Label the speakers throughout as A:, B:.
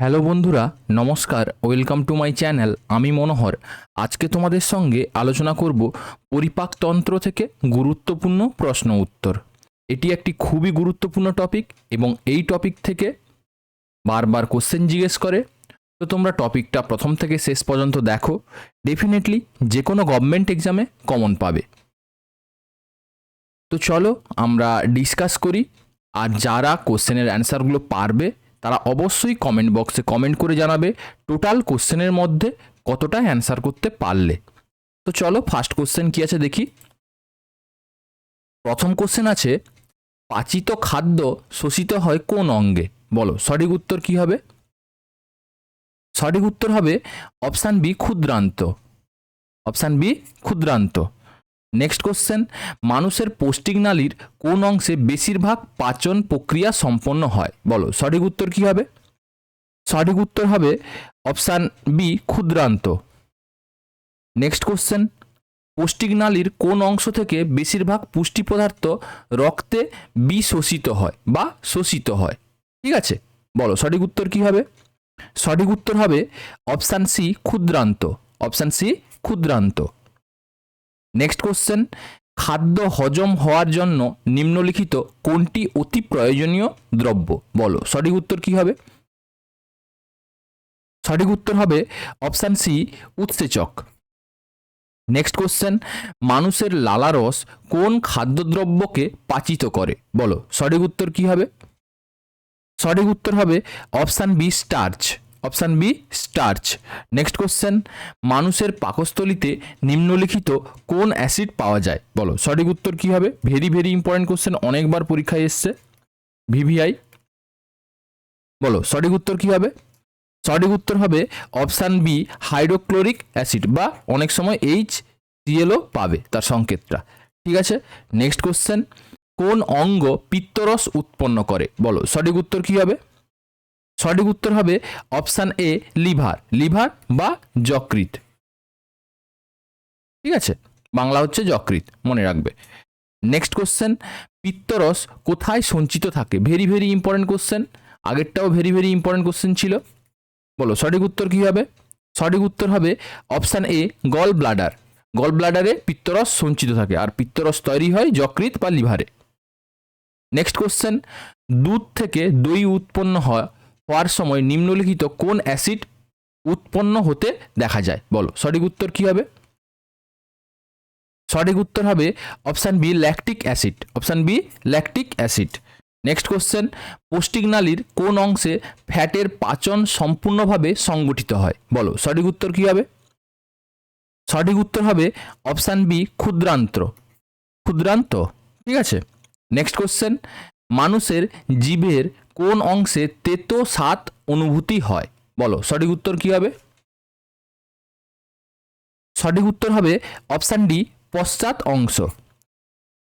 A: Hello বন্ধুরা, নমস্কার, welcome to my channel, আমি মনোহর। আজকে তোমাদের সঙ্গে আলোচনা করব পরিপাকতন্ত্র থেকে গুরুত্বপূর্ণ প্রশ্ন উত্তর। এটি একটি খুবই গুরুত্বপূর্ণ টপিক এবং এই টপিক থেকে বারবার কোশ্চেন জিজ্ঞেস করে। তো তোমরা টপিকটা প্রথম থেকে শেষ পর্যন্ত দেখো, ডেফিনেটলি যে কোনো গভর্নমেন্ট এক্সামে কমন পাবে। তো চলো আমরা ডিসকাস করি, আর যারা কোশ্চেনের অ্যান্সারগুলো পারবে তারা অবশ্যই কমেন্ট বক্সে কমেন্ট করে জানাবে টোটাল কোশ্চেনের মধ্যে কতটা অ্যান্সার করতে পারলে। তো চলো ফার্স্ট কোশ্চেন কি আছে দেখি। প্রথম কোশ্চেন আছে, পাচিত খাদ্য শোষিত হয় কোন অঙ্গে? বলো, সঠিক উত্তর কি হবে? সঠিক উত্তর হবে অপশান বি ক্ষুদ্রান্ত। অপশান বি ক্ষুদ্রান্ত। নেক্সট কোশ্চেন মানুষের পৌষ্টিক নালীর কোন অংশে বেশিরভাগ পাচন প্রক্রিয়া সম্পন্ন হয়? বলো, সঠিক উত্তর কি হবে? সঠিক উত্তর হবে অপশান বি ক্ষুদ্রান্ত। নেক্সট কোশ্চেন পৌষ্টিক নালীর কোন অংশ থেকে বেশিরভাগ পুষ্টি পদার্থ রক্তে বিশোষিত হয় বা শোষিত হয়? ঠিক আছে, বলো, সঠিক উত্তর কি হবে? সঠিক উত্তর হবে অপশান সি ক্ষুদ্রান্ত। অপশান সি ক্ষুদ্রান্ত। নেক্সট কোশ্চেন খাদ্য হজম হওয়ার জন্য নিম্নলিখিত কোনটি অতি প্রয়োজনীয় দ্রব্য? বলো, সঠিক উত্তর কি হবে? সঠিক উত্তর হবে অপশান সি উৎসেচক। নেক্সট কোশ্চেন মানুষের লালারস কোন খাদ্যদ্রব্যকে পাচিত করে? বলো, সঠিক উত্তর কি হবে? সঠিক উত্তর হবে option B starch option B starch next question মানুষের পাকস্থলিতে নিম্নলিখিত কোন অ্যাসিড পাওয়া যায়? বলো, সঠিক উত্তর কি হবে? ভেরি ভেরি ইম্পর্টেন্ট কোশ্চেন অনেকবার পরীক্ষায় এসছে। ভিভিআই বলো, সঠিক উত্তর কি হবে? সঠিক উত্তর হবে অপশান বি হাইড্রোক্লোরিক অ্যাসিড বা অনেক সময় এইচ সিএলও পাবে তার সংকেতটা। ঠিক আছে? নেক্সট কোশ্চেন কোন অঙ্গ পিত্তরস উৎপন্ন করে? বলো, সঠিক উত্তর কি হবে? সঠিক উত্তর হবে অপশান এ, লিভার। লিভার বা যকৃত ঠিক আছে? বাংলা হচ্ছে যকৃৎ, মনে রাখবে। নেক্সট কোশ্চেন পিত্তরস কোথায় সঞ্চিত থাকে? ভেরি ভেরি ইম্পর্টেন্ট কোশ্চেন আগেরটাও ভেরি ভেরি ইম্পর্টেন্ট কোশ্চেন ছিল। বলো, সঠিক উত্তর কী হবে? সঠিক উত্তর হবে অপশান এ গল ব্লাডার গল ব্লাডারে পিত্তরস সঞ্চিত থাকে, আর পিত্তরস তৈরি হয় যকৃত বা লিভারে। নেক্সট কোশ্চেন দুধ থেকে দই উৎপন্ন হয় হওয়ার সময় নিম্নলিখিত কোন অ্যাসিড উৎপন্ন হতে দেখা যায়? বলো, সঠিক উত্তর কি হবে? সঠিক উত্তর হবে option B lactic acid option B lactic acid next question পৌষ্টিক নালীর কোন অংশে ফ্যাটের পাচন সম্পূর্ণভাবে সংগঠিত হয়? বলো, সঠিক উত্তর কি হবে? সঠিক উত্তর হবে অপশান বি, ক্ষুদ্রান্ত। ক্ষুদ্রান্ত, ঠিক আছে? নেক্সট কোশ্চেন মানুষের জীবের কোন অংশে তেতো স্বাদ অনুভূতি হয়? বলো, সঠিক উত্তর কি হবে? সঠিক উত্তর হবে অপশান ডি, পশ্চাৎ অংশ।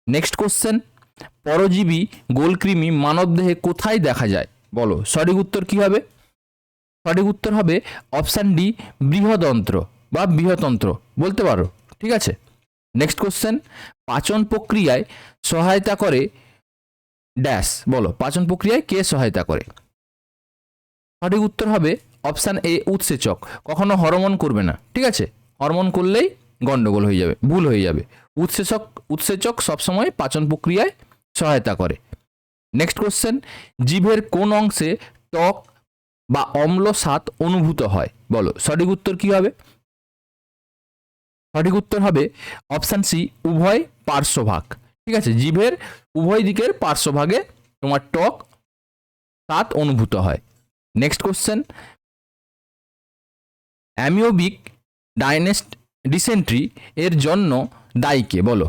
A: নেক্সট কোশ্চেন, পরজীবী গোলকৃমি মানবদেহে কোথায় দেখা যায়? বলো, সঠিক উত্তর কি হবে? সঠিক উত্তর হবে অপশান ডি, বৃহদন্ত্র বা বৃহতন্ত্র, বলতে পারো, ঠিক আছে? নেক্সট কোশ্চেন, পাচন প্রক্রিয়ায় সহায়তা করে ড্যাশ, বলো, পাচন প্রক্রিয়ায় কে সহায়তা করে? সঠিক উত্তর হবে অপশান এ, উৎসেচক। কখনো হরমোন করবে না, ঠিক আছে? হরমোন করলেই গন্ডগোল হয়ে যাবে, ভুল হয়ে যাবে। উৎসেচক উৎসেচক সবসময় পাচন প্রক্রিয়ায় সহায়তা করে। নেক্সট কোশ্চেন জিভের কোন অংশে টক বা অম্ল স্বাদ অনুভূত হয়? বলো, সঠিক উত্তর কি হবে? সঠিক উত্তর হবে অপশান সি, উভয় পার্শ্বভাগ। ঠিক আছে? জিভের উভয় দিকের পার্শ্বভাগে তোমার টক স্বাদ অনুভূত হয়। নেক্সট কোশ্চেন অ্যামিওবিক ডাইনেস্ট ডিসেন্ট্রি এর জন্য দায়ীকে বলো।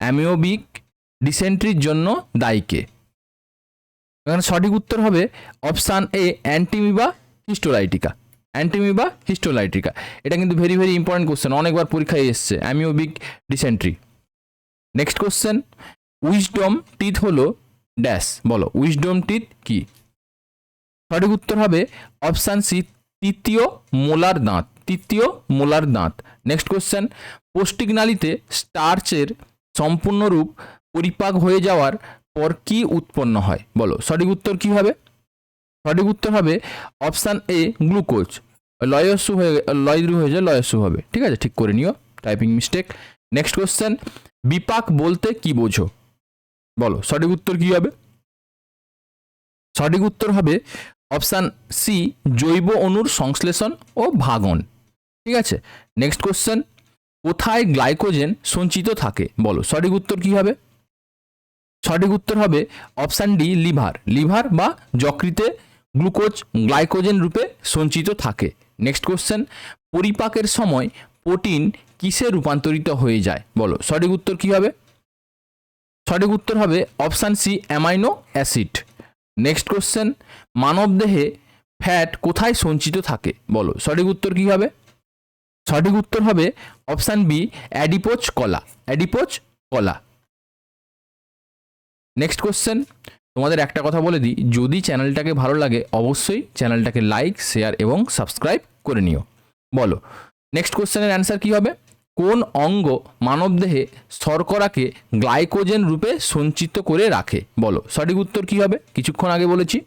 A: অ্যামিওবিক ডিসেন্ট্রির জন্য দায়ীকে এখানে সঠিক উত্তর হবে option A, entamoeba histolytica. Entamoeba histolytica. এটা কিন্তু ভেরি ভেরি ইম্পর্টেন্ট কোশ্চেন অনেকবার পরীক্ষায় এসছে। Amoebic dysentery. Next question wisdom teeth হলো ড্যাশ বলো। উইজডম টিথ কি? সঠিক উত্তর হবে অপশান সি তৃতীয় মোলার দাঁত। তৃতীয় মোলার দাঁত। নেক্সট কোশ্চেন পৌষ্টিক নালীতে স্টার্চের সম্পূর্ণরূপ পরিপাক হয়ে যাওয়ার পর কি উৎপন্ন হয়? বলো। সঠিক উত্তর কি হবে? সঠিক উত্তর হবে অপশান এ গ্লুকোজ লয়স্যু হয়ে লয়দ্রু হয়ে যায় লয়স্যু হবে। ঠিক আছে? ঠিক করে নিও। টাইপিং মিস্টেক নেক্সট কোশ্চেন বিপাক বলতে কি বোঝো? বলো, সঠিক উত্তর কি হবে? সঠিক উত্তর হবে অপশান সি, জৈব অণুর সংশ্লেষণ ও ভাগন। ঠিক আছে? নেক্সট কোশ্চেন, কোথায় গ্লাইকোজেন সঞ্চিত থাকে? বলো, সঠিক উত্তর কি হবে? সঠিক উত্তর হবে অপশান ডি, লিভার। লিভার বা যকৃতে গ্লুকোজ গ্লাইকোজেন রূপে সঞ্চিত থাকে। নেক্সট কোশ্চেন, পরিপাকের সময় প্রোটিন কিসে রূপান্তরিত হয়ে যায়? বলো, সঠিক উত্তর কি হবে? সঠিক উত্তর হবে option C, amino acid. Next question, মানবদেহে ফ্যাট কোথায় সঞ্চিত থাকে? বলো, সঠিক উত্তর কি হবে? সঠিক উত্তর হবে অপশান বি অ্যাডিপোচ কলা। অ্যাডিপোচ কলা। নেক্সট কোশ্চেন, তোমাদের একটা কথা বলে দিই, যদি চ্যানেলটাকে ভালো লাগে, অবশ্যই চ্যানেলটাকে লাইক, শেয়ার এবং সাবস্ক্রাইব করে নিও। বলো, নেক্সট কোশ্চেনের অ্যান্সার কি হবে? কোন অঙ্গ মানবদেহে শর্করাকে গ্লাইকোজেন রূপে সঞ্চিত করে রাখে? বলো। সঠিক উত্তর কি হবে? কিছুক্ষণ আগে বলেছি।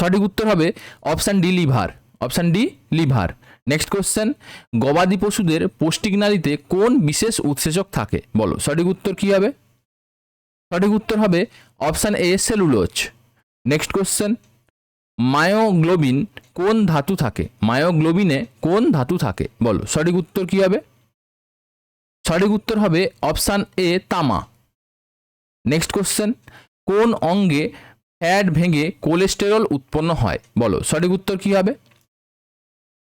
A: সঠিক উত্তর হবে option D liver. Option D liver. Next question, গবাদি পশুদের পৌষ্টিক নালীতে কোন বিশেষ উৎসেচক থাকে? বলো। সঠিক উত্তর কি হবে? সঠিক উত্তর হবে option A cellulose. Next question myoglobin কোন ধাতু থাকে? মায়োগ্লোবিনে কোন ধাতু থাকে? বলো, সঠিক উত্তর কি হবে? সঠিক উত্তর হবে অপশান এ, তামা। নেক্সট কোশ্চেন, কোন অঙ্গে ফ্যাট ভেঙে কোলেস্টেরল উৎপন্ন হয়? বলো, সঠিক উত্তর কি হবে?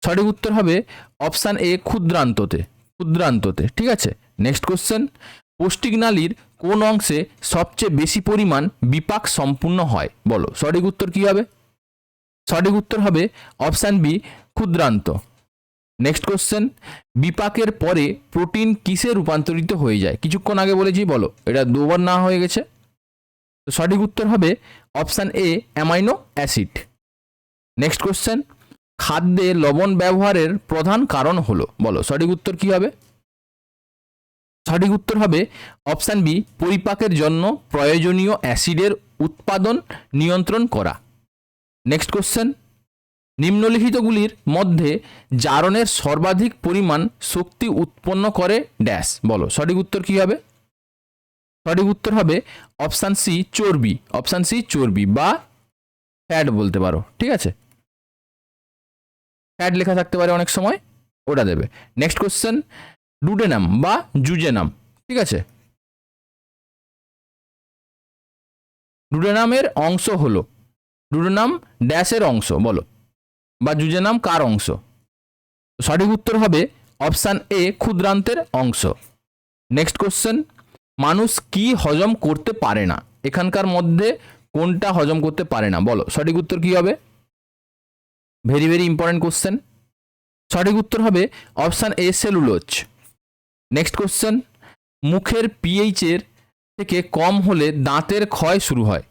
A: সঠিক উত্তর হবে অপশান এ, ক্ষুদ্রান্ততে। ক্ষুদ্রান্ততে, ঠিক আছে? নেক্সট কোশ্চেন, পৌষ্টিক নালীর কোন অংশে সবচেয়ে বেশি পরিমাণ বিপাক সম্পূর্ণ হয়? বলো, সঠিক উত্তর কি হবে? সঠিক উত্তর হবে অপশান বি, ক্ষুদ্রান্ত। নেক্সট কোশ্চেন, বিপাকের পরে প্রোটিন কিসে রূপান্তরিত হয়ে যায়? কিছুক্ষণ আগে বলেছি, বলো। এটা দুবার না হয়ে গেছে। তো সঠিক উত্তর হবে option A, amino acid. Next question, খাদ্যে লবণ ব্যবহারের প্রধান কারণ হলো? বলো, সঠিক উত্তর কি হবে? সঠিক উত্তর হবে অপশান বি, পরিপাকের জন্য প্রয়োজনীয় অ্যাসিডের উৎপাদন নিয়ন্ত্রণ করা। নেক্সট কোশ্চেন নিম্নলিখিতগুলির মধ্যে জারণের সর্বাধিক পরিমাণ শক্তি উৎপন্ন করে ড্যাশ বলো, সঠিক উত্তর কি হবে? সঠিক উত্তর হবে অপশান সি চর্বি। অপশান সি চর্বি বা ফ্যাট বলতে পারো, ঠিক আছে? ফ্যাট লেখা থাকতে পারে অনেক সময়, ওটা দেবে। নেক্সট কোশ্চেন ডুডেনাম বা জুজেনাম ঠিক আছে? ডুডেনামের অংশ হলো ডুডেনাম ড্যাশের অংশ, বলো। বা জুজেনাম কার অংশ? সঠিক উত্তর হবে অপশান এ, ক্ষুদ্রান্তের অংশ। নেক্সট কোশ্চেন, মানুষ কি হজম করতে পারে না? এখানকার মধ্যে কোনটা হজম করতে পারে না? বলো, সঠিক উত্তর কি হবে? ভেরি ভেরি ইম্পর্টেন্ট কোশ্চেন সঠিক উত্তর হবে option A, cellulose. Next question, মুখের পিএইচের থেকে কম হলে দাঁতের ক্ষয় শুরু হয়।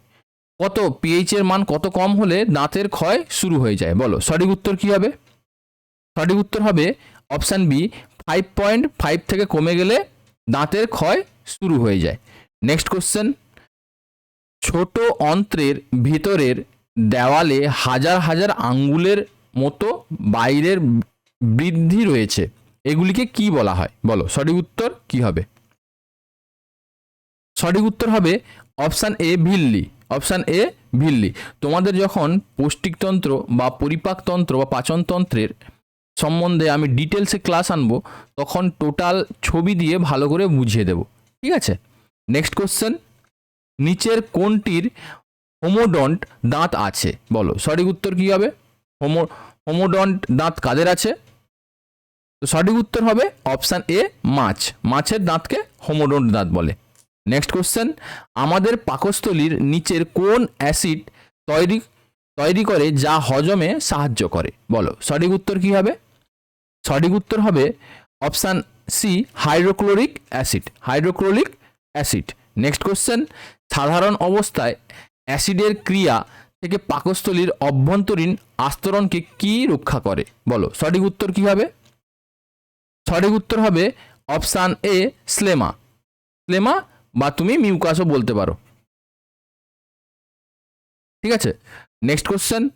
A: কত পিএইচ এর মান কত কম হলে দাঁতের ক্ষয় শুরু হয়ে যায়? বলো, সঠিক উত্তর কি হবে? সঠিক উত্তর হবে option B five point five থেকে কমে গেলে দাঁতের ক্ষয় শুরু হয়ে যায়। নেক্সট কোশ্চেন ছোট অন্ত্রের ভিতরের দেওয়ালে হাজার হাজার আঙ্গুলের মতো বাইরের বৃদ্ধি রয়েছে। এগুলিকে কি বলা হয়? বলো, সঠিক উত্তর কি হবে? সঠিক উত্তর হবে option A villi option A villi তোমাদের যখন পৌষ্টিকতন্ত্র বা পরিপাকতন্ত্র বা পাচনতন্ত্রের সম্বন্ধে আমি ডিটেলসে ক্লাস আনব, তখন টোটাল ছবি দিয়ে ভালো করে বুঝিয়ে দেব। ঠিক আছে? নেক্সট কোশ্চেন নিচের কোনটির হোমোডন্ট দাঁত আছে? বলো, সঠিক উত্তর কি হবে? হোমো হোমোডন্ট দাঁত কাদের আছে? তো সঠিক উত্তর হবে অপশান এ মাছ। মাছের দাঁতকে হোমোডন্ট দাঁত বলে। নেক্সট কোশ্চেন আমাদের পাকস্থলীর নিচের কোন অ্যাসিড তৈরি তৈরি করে যা হজমে সাহায্য করে? বলো, সঠিক উত্তর কি হবে? সঠিক উত্তর হবে option C hydrochloric acid hydrochloric acid next question সাধারণ অবস্থায় অ্যাসিডের ক্রিয়া থেকে পাকস্থলীর অভ্যন্তরীণ আস্তরণকে কি রক্ষা করে? বলো, সঠিক উত্তর কি হবে? সঠিক উত্তর হবে অপশান এ স্লেমা। স্লেমা বা তুমি মিউকাসও বলতে পারো। ঠিক আছে? নেক্সট কোশ্চেন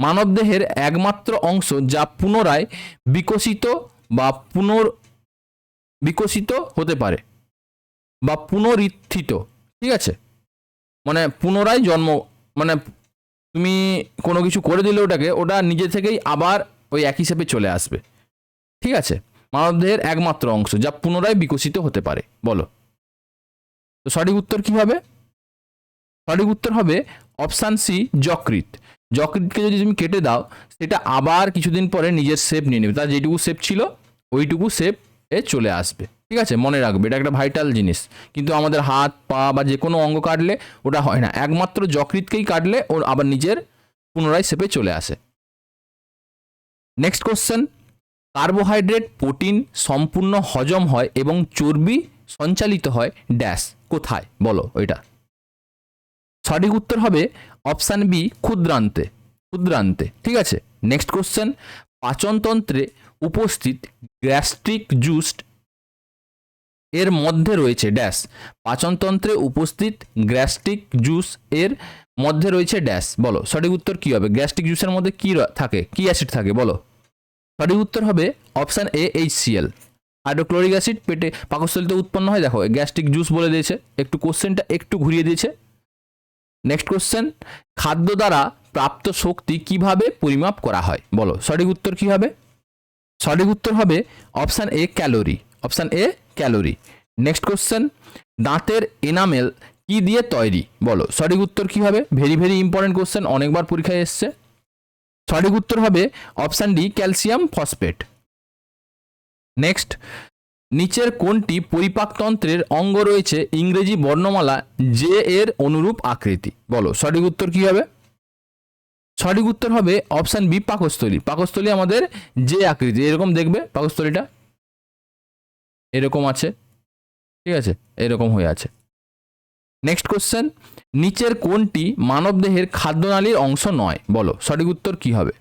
A: মানবদেহের একমাত্র অংশ যা পুনরায় বিকশিত বা পুনর বিকশিত হতে পারে বা পুনরুত্থিত। ঠিক আছে? মানে পুনরায় জন্ম মানে তুমি কোনো কিছু করে দিলে ওটাকে, ওটা নিজে থেকেই আবার ওই একই হিসেবে চলে আসবে। ঠিক আছে? মানবদেহের একমাত্র অংশ যা পুনরায় বিকশিত হতে পারে। বলো। তো সঠিক উত্তর কি হবে? সঠিক উত্তর হবে অপশান সি যকৃত যকৃতকে যদি তুমি কেটে দাও, সেটা আবার কিছুদিন পরে নিজের শেপ নিয়ে নেবে। তার যেটুকু শেপ ছিল, ওইটুকু শেপ এ চলে আসবে। ঠিক আছে? মনে রাখবে, এটা একটা ভাইটাল জিনিস। কিন্তু আমাদের হাত, পা বা যে কোনো অঙ্গ কাটলে ওটা হয় না। একমাত্র যকৃতকেই কাটলে ওর আবার নিজের পুনরায় শেপে চলে আসে। নেক্সট কোশ্চেন কার্বোহাইড্রেট প্রোটিন সম্পূর্ণ হজম হয় এবং চর্বি সঞ্চালিত হয় ড্যাশ কোথায়? বলো ওইটা। সঠিক উত্তর হবে অপশান বি ক্ষুদ্রান্তে। ক্ষুদ্রান্তে, ঠিক আছে? নেক্সট কোশ্চেন পাচনতন্ত্রে উপস্থিত গ্যাস্ট্রিক জুস এর মধ্যে রয়েছে ড্যাশ পাচনতন্ত্রে উপস্থিত গ্যাস্ট্রিক জুস এর মধ্যে রয়েছে ড্যাশ বলো, সঠিক উত্তর কি হবে? গ্যাস্ট্রিক জুসের মধ্যে কি থাকে? কি অ্যাসিড থাকে? বলো। সঠিক উত্তর হবে option A H CL hydrochloric acid পেটে পাকস্থলিতে উৎপন্ন হয়। দেখো, গ্যাস্ট্রিক জুস বলে দিয়েছে। একটু কোশ্চেনটা একটু ঘুরিয়ে দিয়েছে। নেক্সট কোশ্চেন, খাদ্য দ্বারা প্রাপ্ত শক্তি কীভাবে পরিমাপ করা হয়? বলো, সঠিক উত্তর কি হবে? সঠিক উত্তর হবে option A, calorie. Option A, calorie. Next question, দাঁতের এনামেল কি দিয়ে তৈরি? বলো, সঠিক উত্তর কি হবে? ভেরি ভেরি ইম্পর্টেন্ট কোশ্চেন, অনেকবার পরীক্ষায় এসছে। সঠিক উত্তর হবে option D, calcium phosphate. Next নিচের কোনটি পরিপাকতন্ত্রের অঙ্গ রয়েছে ইংরেজি বর্ণমালা জে এর অনুরূপ আকৃতি। বলো, সঠিক উত্তর কি হবে? সঠিক উত্তর হবে অপশান বি, পাকস্থলী। পাকস্থলী আমাদের যে আকৃতি। এরকম দেখবে পাকস্থলীটা? এরকম আছে। ঠিক আছে? এরকম হয়ে আছে। নেক্সট কোশ্চেন নিচের কোনটি মানবদেহের খাদ্যনালীর অংশ নয়। বলো, সঠিক উত্তর কি হবে?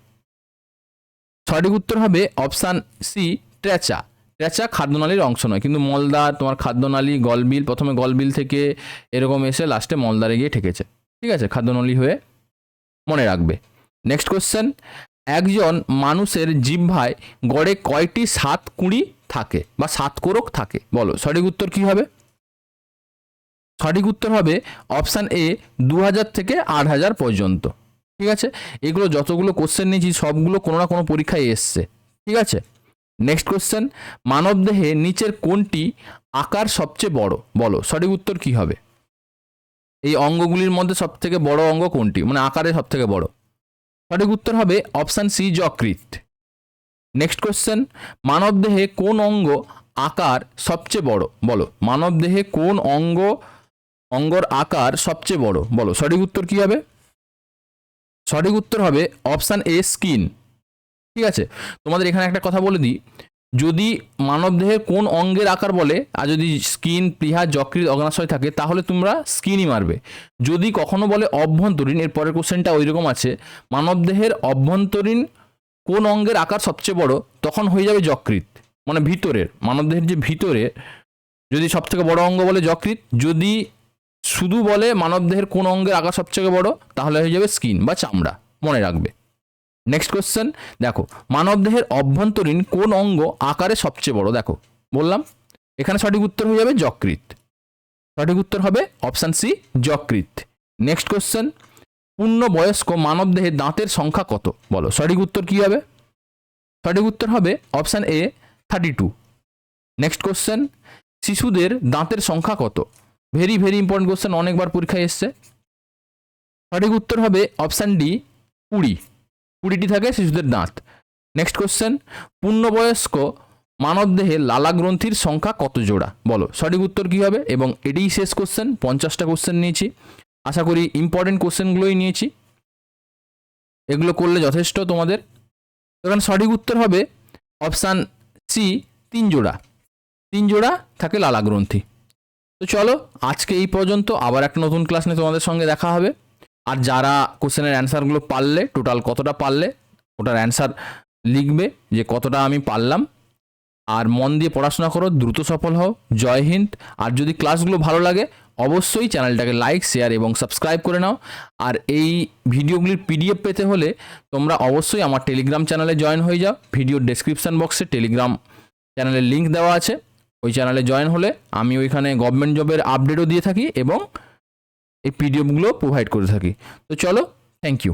A: সঠিক উত্তর হবে অপশান সি ট্রেচা ট্রেচা খাদ্যনালীর অংশ নয়। কিন্তু মলদার তোমার খাদ্যনালী, গলবিল, প্রথমে গলবিল থেকে এরকম এসে লাস্টে মলদারে গিয়ে ঠেকেছে। ঠিক আছে? খাদ্যনালী হয়ে মনে রাখবে। নেক্সট কোশ্চেন একজন মানুষের জিহ্বায় গড়ে কয়টি সাত কুড়ি থাকে বা সাত কোরক থাকে? বলো। সঠিক উত্তর কি হবে? সঠিক উত্তর হবে অপশান এ দু হাজার থেকে আট হাজার পর্যন্ত। ঠিক আছে? এগুলো যতগুলো কোশ্চেন নিয়েছি, সবগুলো কোনো না কোনো পরীক্ষায় এসছে। ঠিক আছে? নেক্সট কোশ্চেন মানবদেহে নিচের কোনটি আকার সবচেয়ে বড়? বলো, সঠিক উত্তর কি হবে? এই অঙ্গগুলির মধ্যে সব থেকে বড় অঙ্গ কোনটি? মানে আকারে সব থেকে বড়। সঠিক উত্তর হবে অপশান সি যকৃত নেক্সট কোশ্চেন মানবদেহে কোন অঙ্গ আকার সবচেয়ে বড়? বলো, মানবদেহে কোন অঙ্গ, অঙ্গর আকার সবচেয়ে বড়? বলো, সঠিক উত্তর কি হবে? সঠিক উত্তর হবে অপশান এ, স্কিন। ঠিক আছে? তোমাদের এখানে একটা কথা বলে দিই। যদি মানবদেহের কোন অঙ্গের আকার বলে, আর যদি স্কিন প্লিহা যকৃত অগ্নাশয় থাকে, তাহলে তোমরা স্কিনই মারবে। যদি কখনো বলে অভ্যন্তরীণ এর পরের কোশ্চেনটা ওই রকম আছে, মানবদেহের অভ্যন্তরীণ কোন অঙ্গের আকার সবচেয়ে বড়, তখন হয়ে যাবে যকৃত মানে ভিতরের। মানবদেহের যে ভিতরে, যদি সব থেকে বড় অঙ্গ বলে যকৃত যদি শুধু বলে মানবদেহের কোন অঙ্গের আকার সবথেকে বড়, তাহলে হয়ে যাবে স্কিন বা চামড়া, মনে রাখবে। নেক্সট কোশ্চেন দেখো, মানবদেহের অভ্যন্তরীণ কোন অঙ্গ আকারে সবচেয়ে বড়? দেখো, বললাম, এখানে সঠিক উত্তর হয়ে যাবে যকৃত সঠিক উত্তর হবে অপশান সি যকৃত নেক্সট কোশ্চেন পূর্ণবয়স্ক মানবদেহের দাঁতের সংখ্যা কত? বলো, সঠিক উত্তর কী হবে? সঠিক উত্তর হবে option A thirty two next question শিশুদের দাঁতের সংখ্যা কত? ভেরি ভেরি ইম্পর্টেন্ট কোশ্চেন অনেকবার পরীক্ষায় এসছে। সঠিক উত্তর হবে অপশান ডি কুড়ি। কুড়িটি থাকে শিশুদের দাঁত। নেক্সট কোশ্চেন পূর্ণবয়স্ক মানবদেহে লালা গ্রন্থির সংখ্যা কত জোড়া? বলো, সঠিক উত্তর কী হবে? এবং এটাই শেষ কোশ্চেন পঞ্চাশটা কোশ্চেন নিয়েছি। আশা করি ইম্পর্টেন্ট কোশ্চেনগুলোই নিয়েছি। এগুলো করলে যথেষ্ট তোমাদের। এখানে সঠিক উত্তর হবে অপশান সি তিন জোড়া। তিন জোড়া থাকে লালা গ্রন্থি তো চলো, আজকে এই পর্যন্ত। আবার একটা নতুন ক্লাস নিয়ে তোমাদের সঙ্গে দেখা হবে। আর যারা কোশ্চেনের অ্যান্সারগুলো পারলে, টোটাল কতটা পারলে, ওটার অ্যান্সার লিখবে যে কতটা আমি পারলাম। আর মন দিয়ে পড়াশোনা করো, দ্রুত সফল হও, জয় হিন্দ। আর যদি ক্লাসগুলো ভালো লাগে, অবশ্যই চ্যানেলটাকে লাইক, শেয়ার এবং সাবস্ক্রাইব করে নাও। আর এই ভিডিওগুলির পিডিএফ পেতে হলে তোমরা অবশ্যই আমার টেলিগ্রাম চ্যানেলে জয়েন হয়ে যাও। ভিডিওর ডেসক্রিপশন বক্সে টেলিগ্রাম চ্যানেলের লিঙ্ক দেওয়া আছে। ওই চ্যানেলে জয়েন হলে আমি ওইখানে গভর্নমেন্ট জবের আপডেটও দিয়ে থাকি এবং এই পিডিএফগুলো প্রোভাইড করে থাকি। তো চলো থ্যাংক ইউ